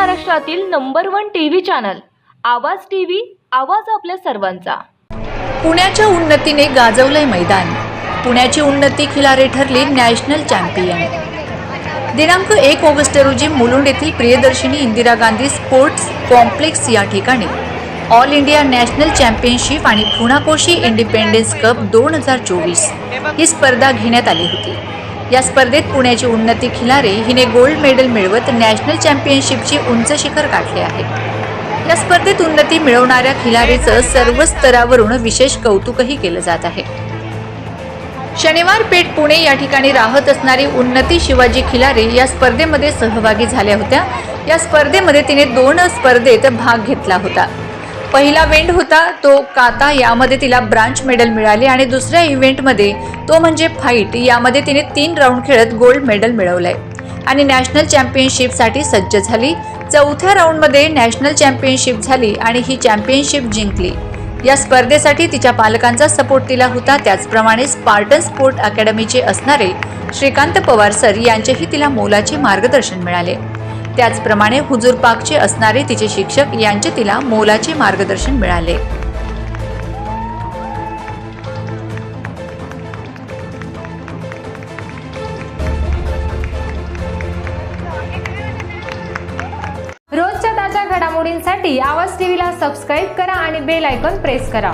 महाराष्ट्रातील number one TV channel Awaaz TV आवाज आपल्या सर्वांचा. पुण्याच्या उन्नतीने गाजवलंय मैदान. पुण्याची उन्नती खिलारे ठरली नॅशनल चॅम्पियन. दिनांक एक ऑगस्ट रोजी मुलुंड येथील प्रियदर्शिनी इंदिरा गांधी स्पोर्ट्स कॉम्प्लेक्स या ठिकाणी ऑल इंडिया नॅशनल चॅम्पियनशिप आणि पुणाकोशी इंडिपेंडन्स कप दोन हजार चोवीस ही स्पर्धा घेण्यात आली होती. या स्पर्धेत पुण्याची उन्नती खिलारे हिने गोल्ड मेडल मिळवत नॅशनल चॅम्पियनशिपची उंच शिखर गाठले आहे. या स्पर्धेत उन्नती मिळवणाऱ्या खिलारीचं सर्व स्तरावरून विशेष कौतुकही केलं जात आहे. शनिवार पेठ पुणे या ठिकाणी राहत असणारी उन्नती शिवाजी खिलारे या स्पर्धेमध्ये सहभागी झाल्या होत्या. या स्पर्धेमध्ये तिने दोन स्पर्धेत भाग घेतला होता. पहिला इव्हेंट होता तो काता यामध्ये तिला ब्रांच मेडल मिळाले आणि दुसऱ्या इव्हेंटमध्ये तो म्हणजे फाईट यामध्ये तिने तीन राऊंड खेळत गोल्ड मेडल मिळवलंय. आणि नॅशनल चॅम्पियनशिपसाठी सज्ज झाली. चौथ्या राऊंडमध्ये नॅशनल चॅम्पियनशिप झाली आणि ही चॅम्पियनशिप जिंकली. या स्पर्धेसाठी तिच्या पालकांचा सपोर्ट तिला होता. त्याचप्रमाणे स्पार्टन स्पोर्ट अकॅडमीचे असणारे श्रीकांत पवार सर यांचेही तिला मोलाचे मार्गदर्शन मिळाले. त्याचप्रमाणे हुजूर पाकचे असणारे तिचे शिक्षक यांचे तिला मोलाचे मार्गदर्शन मिळाले. रोजच्या ताज्या घडामोडींसाठी आवाज टीव्हीला सबस्क्राईब करा आणि बेल आयकॉन प्रेस करा.